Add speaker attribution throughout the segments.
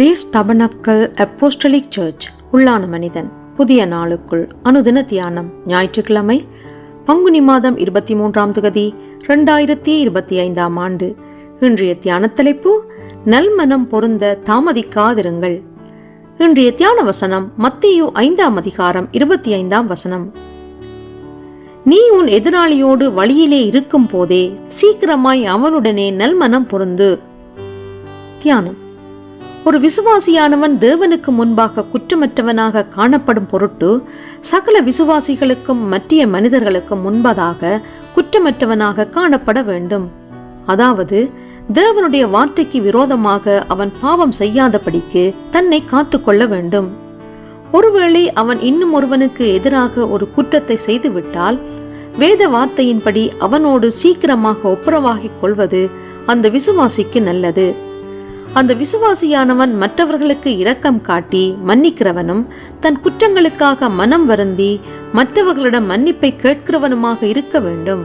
Speaker 1: Grace tabernacle apostolic search உள்ளான மனிதன் புதிய நாளுக்குள் அனுதின தியானம் ஞாயிற்றுக்கிழமை பங்குனி மாதம் இருபத்தி மூன்றாம் தொகுதி ரெண்டாயிரத்தி இருபத்தி ஐந்தாம் ஆண்டு. இன்றைய தியான தலைப்பு நல்மனம் பொருந்த தாமதிக்காதிருங்கள். இன்றைய தியான வசனம் மத்தியு ஐந்தாம் அதிகாரம் இருபத்தி ஐந்தாம் வசனம். நீ உன் எதிராளியோடு வழியிலே இருக்கும் போதே சீக்கிரமாய் அவனுடனே நல்மனம் பொருந்து. தியானம். ஒரு விசுவாசியானவன் தேவனுக்கு முன்பாக குற்றமற்றவனாக காணப்படும் பொருட்டு சகல விசுவாசிகளுக்கும் மற்றிய மனிதர்களுக்கும் முன்பதாக குற்றமற்றவனாக காணப்பட வேண்டும். அதாவது தேவனுடைய வார்த்தைக்கு விரோதமாக அவன் பாவம் செய்யாதபடிக்கு தன்னை காத்துக்கொள்ள வேண்டும். ஒருவேளை அவன் இன்னும் ஒருவனுக்கு எதிராக ஒரு குற்றத்தை செய்துவிட்டால் வேத வார்த்தையின்படி அவனோடு சீக்கிரமாக ஒப்புரவாகிக் கொள்வது அந்த விசுவாசிக்கு நல்லது. அந்த விசுவாசியானவன் மற்றவர்களுக்கு இரக்கம் காட்டி மன்னிக்கிறவனும் தன் குற்றங்களுக்காக மனம் வருந்தி மற்றவர்களிடம் மன்னிப்பை கேட்கிறவனுமாக இருக்க வேண்டும்.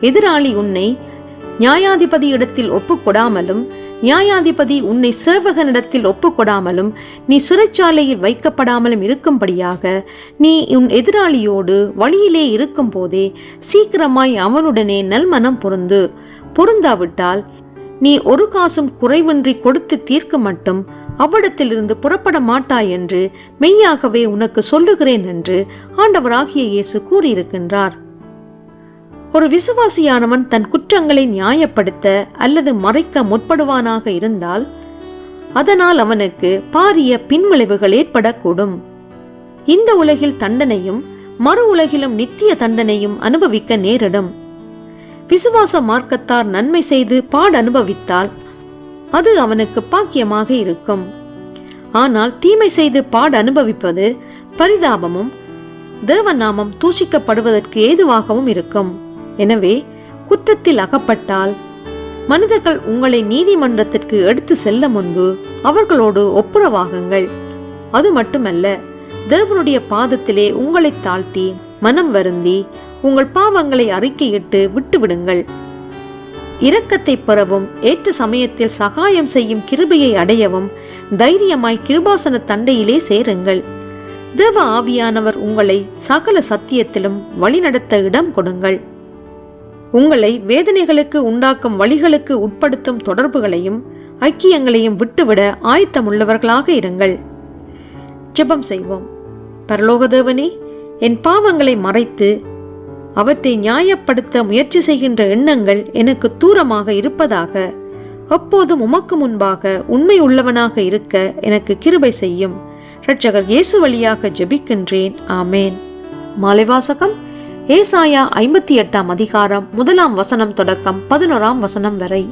Speaker 1: எதிராளி உன்னை நியாயாதிபதியிடத்தில் ஒப்புக்கொடாமலும் நியாயாதிபதி உன்னை சேவகனிடத்தில் ஒப்புக்கொடாமலும் நீ சிறைச்சாலையில் வைக்கப்படாமலும் இருக்கும்படியாக நீ உன் எதிராளியோடு வழியிலே இருக்கும் போதே சீக்கிரமாய் அவனுடனே நல்மனம் பொருந்து. பொருந்தாவிட்டால் நீ ஒரு காசும் குறைவின்றி கொடுத்து தீர்க்க மட்டும் அவ்விடத்திலிருந்து புறப்பட மாட்டாய் என்று மெய்யாகவே உனக்கு சொல்லுகிறேன் என்று ஆண்டவராகிய இயேசு கூறியிருக்கின்றார். ஒரு விசுவாசியானவன் தன் குற்றங்களை நியாயப்படுத்த அல்லது மறைக்க முற்படுவானாக இருந்தால் அதனால் அவனுக்கு பாரிய பின்விளைவுகள் ஏற்படக்கூடும். இந்த உலகில் தண்டனையும் மறு உலகிலும் நித்திய தண்டனையும் அனுபவிக்க நேரிடும். விசுவாச மார்க்கத்தார் நன்மை செய்து பாட அனுபவித்தால் அது அவனுக்கு பாக்கியமாக இருக்கும். ஆனால் தீமை செய்து பாட அனுபவிப்பது பரிதாபமும் தேவநாமம் தூஷிக்கப்படுவதற்கு ஏதுவாகவும் இருக்கும். எனவே குற்றத்தில் அகப்பட்டால் மனிதர்கள் உங்களை நீதிமன்றத்திற்கு எடுத்து செல்ல முன்பு அவர்களோடு ஒப்புரவாகுங்கள். அது மட்டுமல்ல தேவனுடைய பாதத்திலே உங்களை தாழ்த்தி மனம் வருந்தி உங்கள் பாவங்களை அறிக்கையிட்டு விட்டுவிடுங்கள். இரக்கத்தை பெறவும் ஏற்ற சமயத்தில் சகாயம் செய்யும் கிருபையை அடையவும் தைரியமாய் கிருபாசன தண்டையிலே சேருங்கள். தேவ ஆவியானவர் உங்களை சகல சத்தியத்திலும் வழிநடத்த இடம் கொடுங்கள். உங்களை வேதனைகளுக்கு உண்டாக்கும் வழிகளுக்கு உட்படுத்தும் தொடர்புகளையும் ஐக்கியங்களையும் விட்டுவிட ஆயத்தமுள்ளவர்களாக இருங்கள். ஜெபம் செய்வோம். பரலோகதேவனே என் பாவங்களை மறைத்து அவற்றை நியாயப்படுத்த முயற்சி செய்கின்ற எண்ணங்கள் எனக்கு தூரமாக இருப்பதாக அப்போதும் உமக்கு முன்பாக உண்மை உள்ளவனாக இருக்க எனக்கு கிருபை செய்யும். இரட்சகர் இயேசு வழியாக ஜெபிக்கின்றேன். ஆமேன். மாலைவாசகம் ஏசாயா ஐம்பத்தி எட்டாம் அதிகாரம் முதலாம் வசனம் தொடக்கம் பதினோராம் வசனம் வரை.